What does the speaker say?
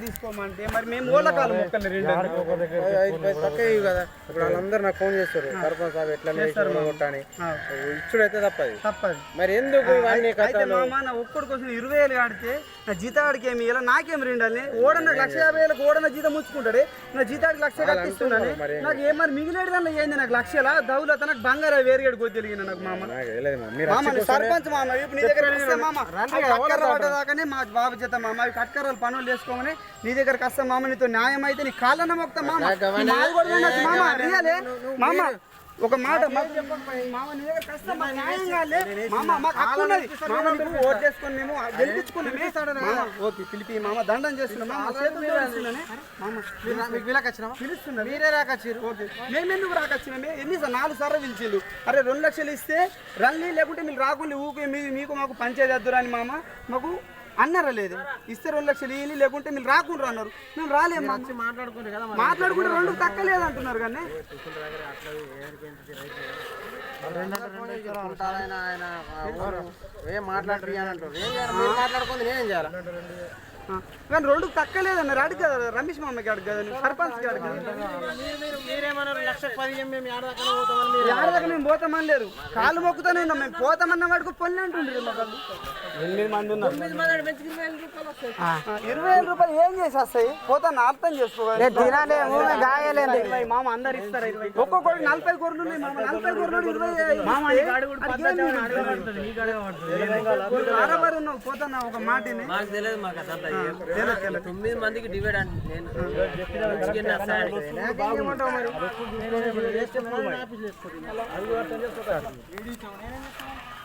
తీసుకోమంటే మరి మేము మూలకాలు మొక్కలు రెండు ఐదు పైసలు తక్కువ ఇవి కదా. ఇప్పుడు వాళ్ళందరూ నాకు ఫోన్ చేస్తారు. సర్పంచ్ సాబ్ ఎట్లా కొట్టని ఇచ్చుడు అయితే తప్పది. తప్పదు. మరి ఎందుకు అయితే మామ నా ఒక్కడి కోసం ఇరవై వేలు ఆడితే నా జీతాడికి ఏమి ఇలా నాకేం రెండాలి ఓడన లక్ష యాభై వేలకు ఓడన జీతం ముచ్చుకుంటాడు నా జీతాడికి లక్ష కట్టిస్తున్నాను. నాకు ఏం మరి మిగిలేడు దానిలో ఏంది నాకు లక్షల? దౌలత నాకు బంగారం వేరుగడు కొద్ది తెలియదు నాకు మామ. సర్పంచ్ మామ ఇప్పుడు నీ దగ్గర మామ. పడ్డదాకానే మా బాబు చేత మామ అవి కట్కర్రలు పనులు చేసుకోమని నీ దగ్గరకు వస్తా మామ నీతో న్యాయం అయితే నీ కాళ్ళన్న మొక్తా మామ. మామ. రియలే. మామ ఒక మాట పిలిపి మామ దండం చేస్తున్నాం. మీకు వీళ్ళకి వచ్చినామా పిలుస్తున్నా. మీరే రాకొచ్చారు ఓకే. మేమెందుకు రాకొచ్చినామే ఎన్ని సార్ నాలుగు సార్లు పిలిచిండు అరే రెండు లక్షలు ఇస్తే రల్లి లేకుంటే మీరు రాకుండా ఊకే మీ మీకు మాకు పంచాయతీ అద్దురా అని మామ. మాకు అన్నారా లేదు? ఇస్తే రెండు లక్షలు ఇవ్వాలి లేకుంటే మీరు రాకుండా అన్నారు. మేము రాలేము మాట్లాడుకుంటే రెండు తక్కలేదు అంటున్నారు కానీ. ఆయన ఏం అంటారు ఏం చేయాలి మీరు మాట్లాడుకుంది నేనేం చేయాలి కానీ రెండు తక్కలేదన్నారు అడుగు కదా రమేష్ మామకి అడుగు కదా సర్పంచ్కి అడుగు కదా మేము పోతామని లేదు మేము కాళ్ళు ఉన్నాం మేము పోతామన్న వాడికి పొల్లి అంటుండ్రు మా వాళ్ళు ఎనిమిది మంది ఉన్నారు ఇరవై వేల రూపాయలు ఏం చేసి వస్తాయి పోతాను అర్థం చేసుకోవాలి తినలేము గాయలేము ఇరవై మామ అందరు ఇస్తారు ఇరవై? ఒక్కొక్కటి నలభై గొర్రెలు ఉన్నాయి మామ నలభై గొర్రెలు ఇరవై ఒక మాకు తెలియదు మాకు అసలు తొమ్మిది మందికి డివైడ్ అంటే నేను